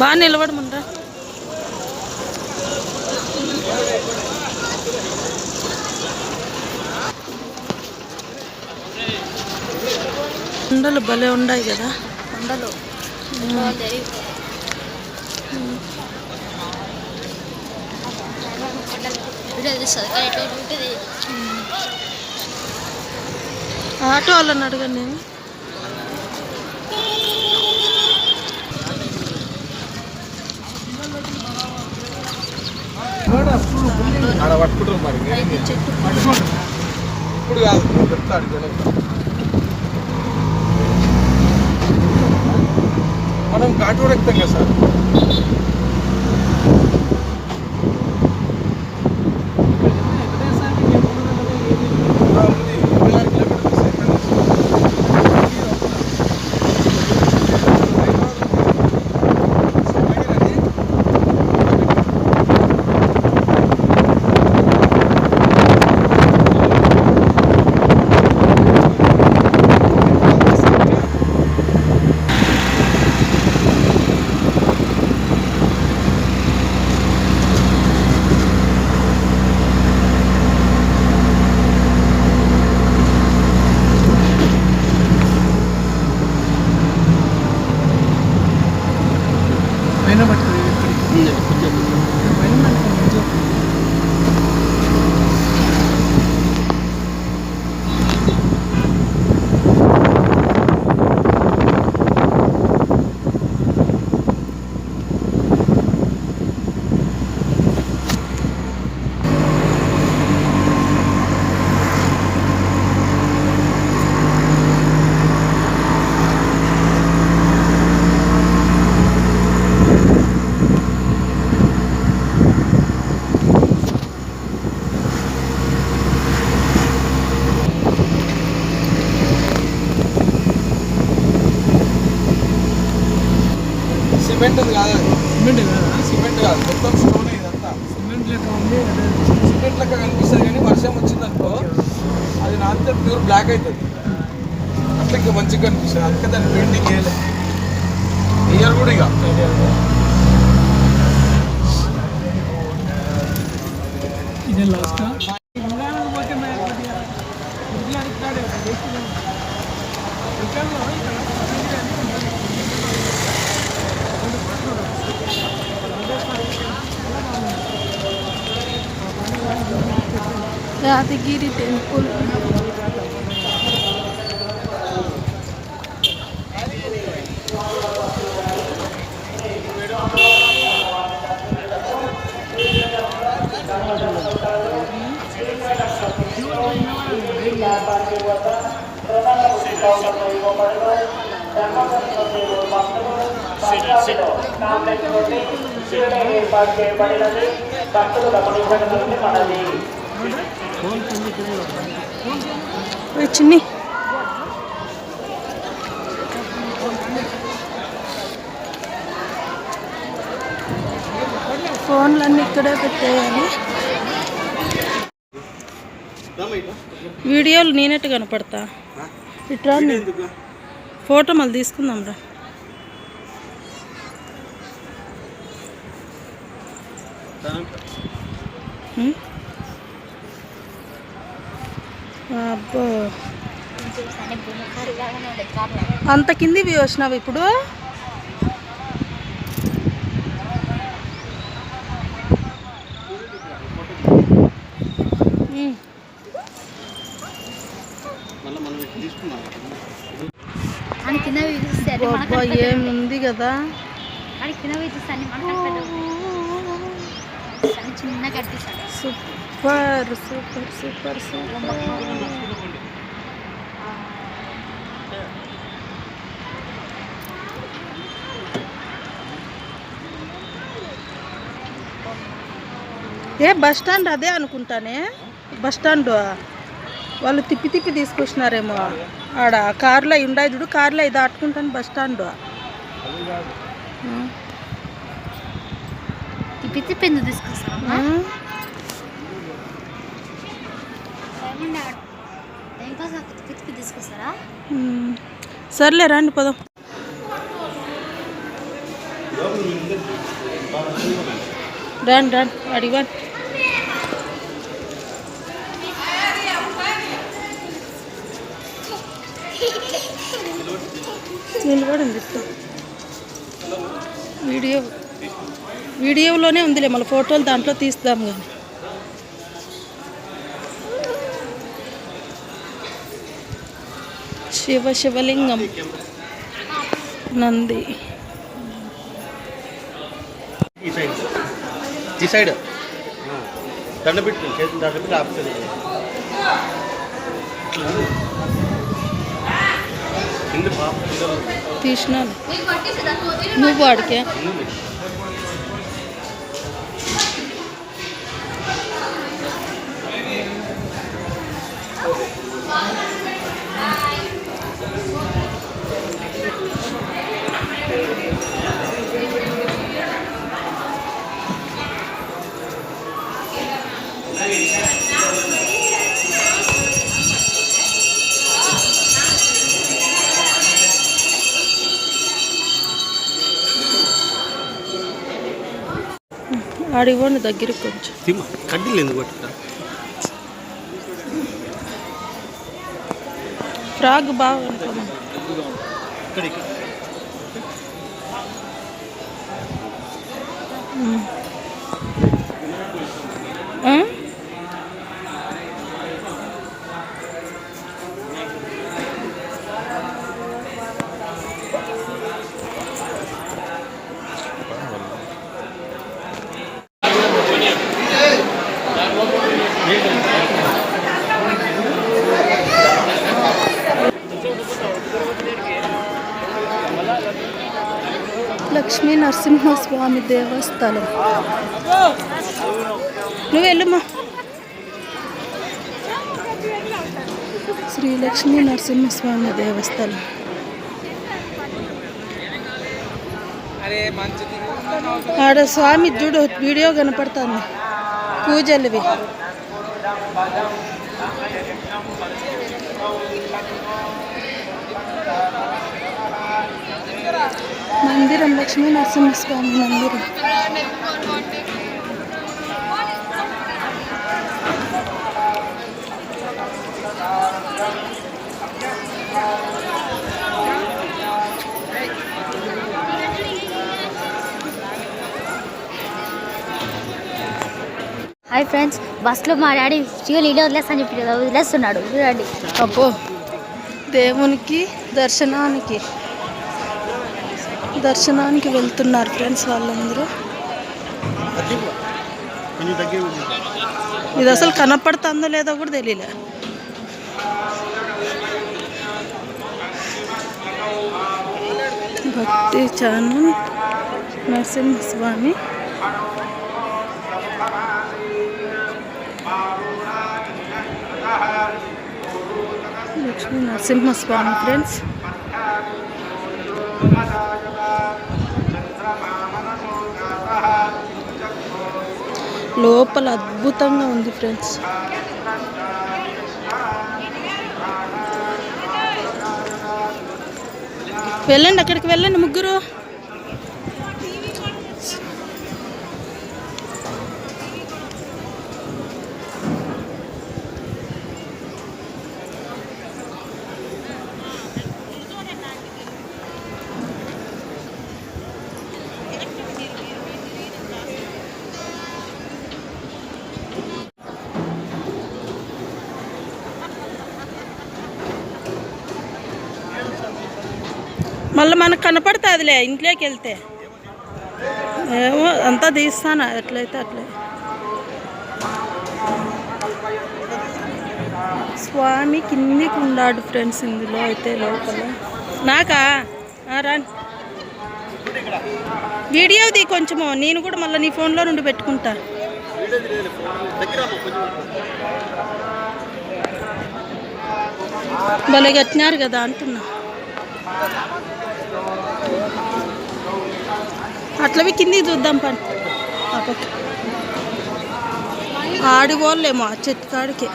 బాగా నిలబడమంటా ఉండలు భలే ఉన్నాయి కదా. కొండలు. ఆటో వాళ్ళని అడగండి. నేను ఆడ పట్టుకుంటారు మరి చెట్టు ఇప్పుడు కాదు చెప్తాడు జనం. మనం ఘాటు కూడా ఎక్కుతాం కదా సార్ ఇదంతా సిమెంట్ లెక్క ఉంది అదే సిమెంట్ లెక్క కనిపిస్తుంది కానీ వర్షం వచ్చిందనుకో అది నాంతే ప్యూర్ బ్లాక్ అవుతుంది అట్లా ఇంకా మంచిగా కనిపిస్తుంది అందుకే దాన్ని పెయింటింగ్ వేయలే ఇయర్ కూడా ఇక ఇదే లాస్ట్ యాదగిరి టెంపుల్ ఓయ్ చిన్ని ఫోన్లన్నీ ఇక్కడే పెట్టేయాలి. వీడియోలు నేనట్టు కనపడతా? ఇట్రా ఫోటో మళ్ళీ తీసుకుందాం రా. హ్మ్? అబ్బో. అంత కింది వ్యూ వచ్చినావు ఇప్పుడు? ఏముంది కదా? కానీ సూపర్ సూపర్ సూపర్ సూపర్ ఏ బస్ స్టాండ్ అదే అనుకుంటానే. బస్ స్టాండ్ వాళ్ళు తిప్పి తిప్పి తీసుకొచ్చినారేమో. ఆడ కార్లో ఉండాయి చూడు కార్లో ఇది దాటుకుంటాను బస్ స్టాండ్ తిప్పి తిప్పి ఎందుకు తీసుకొస్తారమ్మా ఏమన్నా దేనికోసం తిప్పి తిప్పి తీసుకొస్తారా? సర్లే రండి పదం. రండి రాన్ అడిగాన్ నిలబడింది ఇప్పుడు. వీడియో వీడియోలోనే ఉందిలే మళ్ళీ ఫోటోలు దాంట్లో తీస్తాం కానీ శివ శివలింగం. నంది. ఈ సైడ్ ఈ సైడ్ దండ పెట్టుకుని చేతులు దండ పెట్టి ఆపుతుంది తీసినాను. నువ్వు వాడికే. ఆడివ్వండి దగ్గరికి కొంచెం కడ్డీలు ఎందుకు పట్టుకుంటా ఫ్రాక్ బాగా లక్ష్మీ నరసింహస్వామి దేవస్థానం నువ్వు వెళ్ళమ్మా. శ్రీ లక్ష్మీ నరసింహస్వామి దేవస్థానం ఆడ స్వామి చూడు వీడియో కనపడుతుంది. పూజలువి. మందిరం లక్ష్మీ నరసింహస్వామి మందిరం. హాయ్ ఫ్రెండ్స్ బస్సులో మా డాడీ ఫ్రీగా నీళ్ళు వదిలేస్తాను చెప్పి వదిలేస్తున్నాడు. చూడండి. అబ్బో దేవునికి దర్శనానికి. దర్శనానికి వెళ్తున్నారు ఫ్రెండ్స్ వాళ్ళందరూ ఇది అసలు కనపడుతుందో లేదో కూడా తెలియలే. భక్తి ఛానల్ నరసింహస్వామి. లక్ష్మీ నరసింహస్వామి ఫ్రెండ్స్. లోపల అద్భుతంగా ఉంది ఫ్రెండ్స్. వెళ్ళండి అక్కడికి వెళ్ళండి ముగ్గురు. మళ్ళీ మనకు కనపడుతుందిలే ఇంట్లోకి వెళ్తే ఏమో అంతా తీస్తాను? ఎట్లయితే అట్లే. స్వామి కిందికి ఉన్నాడు ఫ్రెండ్స్ ఇందులో అయితే లోపల. నాకా? ఆ, వీడియో వీడియోది కొంచెము నేను కూడా మళ్ళీ నీ ఫోన్లో నుండి పెట్టుకుంటా. భలే కట్టినారు కదా అంటున్నా. అట్లవి కిందికి చూద్దాం పని ఆడిపోలేమో ఆ చెట్టు కాడికి.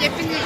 చెప్పింది.